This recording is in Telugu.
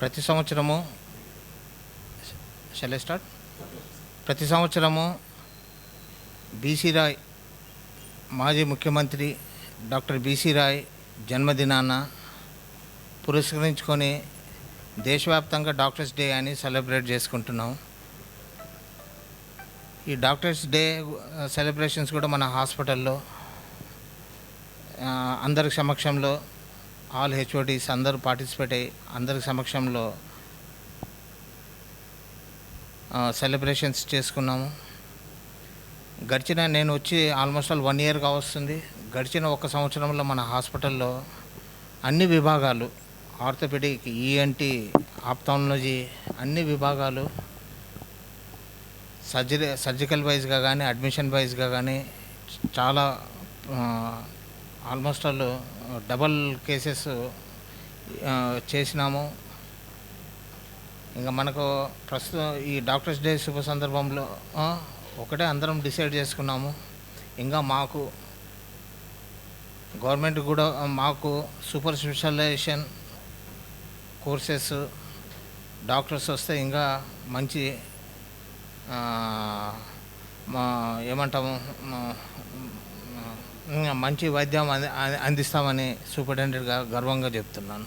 ప్రతి సంవత్సరము షెల్ స్టార్ట్ ప్రతి సంవత్సరము బీసీ రాయ్ మాజీ ముఖ్యమంత్రి డాక్టర్ బీసీ రాయ్ జన్మదినాన పురస్కరించుకొని దేశవ్యాప్తంగా డాక్టర్స్ డే అని సెలబ్రేట్ చేసుకుంటున్నాం. ఈ డాక్టర్స్ డే సెలబ్రేషన్స్ కూడా మన హాస్పిటల్లో అందరి సమక్షంలో ఆల్ హెచ్ఓడీస్ అందరూ పార్టిసిపేట్ అయ్యి అందరి సమక్షంలో సెలబ్రేషన్స్ చేసుకున్నాము. గడిచిన నేను వచ్చి ఆల్మోస్ట్ ఆల్ వన్ ఇయర్గా వస్తుంది గడిచిన ఒక సంవత్సరంలో మన హాస్పిటల్లో అన్ని విభాగాలు ఆర్థోపెడిక్ ఈఎన్టీ ఆప్థాలజీ అన్ని విభాగాలు సర్జరీ సర్జికల్ వైజ్గా కానీ అడ్మిషన్ వైజ్గా కానీ చాలా ఆల్మోస్ట్ ఆల్ డబల్ కేసెస్ చేసినాము. ఇంకా మనకు ప్రస్తుతం ఈ డాక్టర్స్ డే శుభ సందర్భంలో ఒకటే అందరం డిసైడ్ చేసుకున్నాము. ఇంకా మాకు గవర్నమెంట్ కూడా మాకు సూపర్ స్పెషలైజేషన్ కోర్సెస్ డాక్టర్స్ వస్తే ఇంకా మంచి మా ఏమంటాము మంచి వైద్యం అందిస్తామని సూపరింటెండెంట్గా గర్వంగా చెప్తున్నాను.